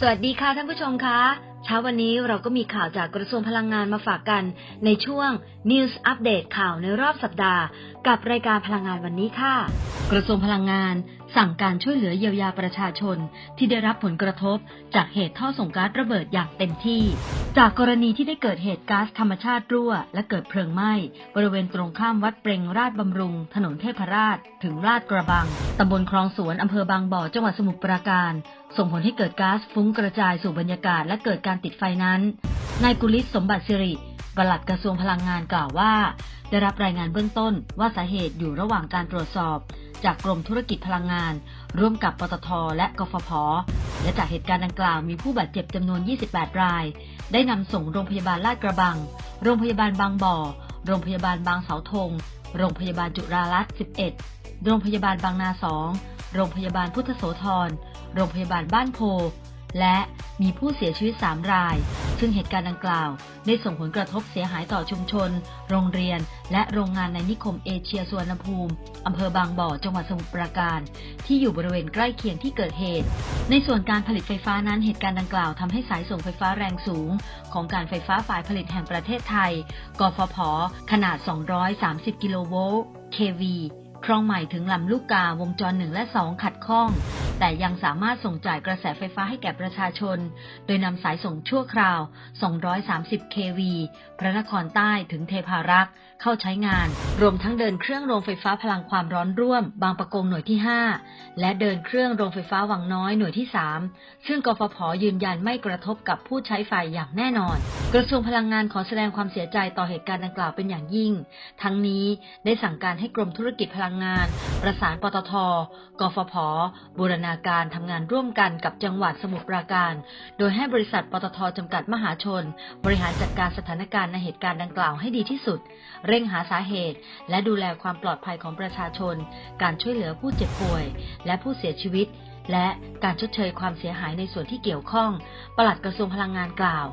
สวัสดีค่ะท่านผู้ชมคะเช้าวันนี้เราก็มีข่าวจากกระทรวงพลังงานมาฝากกัน ในช่วง News Update ข่าวในรอบสัปดาห์ กับรายการพลังงานวันนี้ค่ะ กระทรวงพลังงาน สั่งการช่วยเหลือเยียวยาประชาชน ที่ได้รับผลกระทบ จากเหตุท่อส่งก๊าซระเบิดอย่างเต็มที่ จากกรณีที่ได้เกิดเหตุก๊าซธรรมชาติรั่ว และเกิดเพลิงไหม้บริเวณตรงข้ามวัดเปรงราชบำรุง ถนนเทพราช ถึงลาดกระบังตำบลคลองสวนอำเภอบางบ่อจังหวัดสมุทรปราการ ส่งผลให้เกิดก๊าซฟุ้งกระจายสู่บรรยากาศและเกิดการติดไฟนั้น นายกุลิศสมบัติสิริปลัดกระทรวงพลังงานกล่าวว่า ได้รับรายงานเบื้องต้นว่าสาเหตุอยู่ระหว่างการตรวจสอบ จากกรมธุรกิจพลังงาน ร่วมกับปตท และกฟผ และจากเหตุการณ์ดังกล่าวมีผู้บาดเจ็บจำนวน 28 ราย ได้นำส่งโรงพยาบาลลาดกระบัง โรงพยาบาลบางบ่อ โรงพยาบาลบางเสาธง โรงพยาบาลจุฬารัตน์11 โรงพยาบาลบางนา2โรงพยาบาลพุทธโสธร โรงพยาบาลบ้านโพ และมีผู้เสียชีวิต 3 ราย ซึ่งเหตุการณ์ดังกล่าว ได้ส่งผลกระทบเสียหายต่อชุมชน โรงเรียน และโรงงานในนิคมเอเชียสวนภูมิอำเภอบางบ่อ จังหวัดสมุทรปราการ ที่อยู่บริเวณใกล้เคียงที่เกิดเหตุ ในส่วนการผลิตไฟฟ้านั้นเหตุการณ์ดังกล่าวทำให้สายส่งไฟฟ้าแรงสูง ของการไฟฟ้าฝ่ายผลิตแห่งประเทศไทย กฟผ ขนาด 230 กิโลโวลต์ kV คลองใหม่ถึงลำลูกกาวงจร1และ2ขัดข้อง แต่ยังสามารถส่งจ่ายกระแสไฟฟ้าให้แก่ประชาชน โดยนำสายส่งชั่วคราว 230 kV พระนครใต้ถึงเทพารักษ์เข้าใช้งาน รวมทั้งเดินเครื่องโรงไฟฟ้าพลังความร้อนร่วม บางประกงหน่วยที่ 5 และเดินเครื่องโรงไฟฟ้าวังน้อยหน่วยที่ 3 ซึ่งกฟผยืนยันไม่กระทบกับผู้ใช้ไฟอย่างแน่นอน กระทรวงพลังงานขอแสดงความเสียใจต่อเหตุการณ์ดังกล่าวเป็นอย่างยิ่ง ทั้งนี้ได้สั่งการให้กรมธุรกิจพลังงาน ประสานปตท กฟผบูรณะาการทำงานร่วมกันกับจังหวัดสมุทรปราการ โดยให้บริษัทปตทจำกัดมหาชน บริหารจัดการสถานการณ์ในเหตุการณ์ดังกล่าวให้ดีที่สุด เร่งหาสาเหตุ และดูแลความปลอดภัยของประชาชน การช่วยเหลือผู้เจ็บป่วย และผู้เสียชีวิต และการชดเชยความเสียหายในส่วนที่เกี่ยวข้อง ปลัดกระทรวงพลังงานกล่าว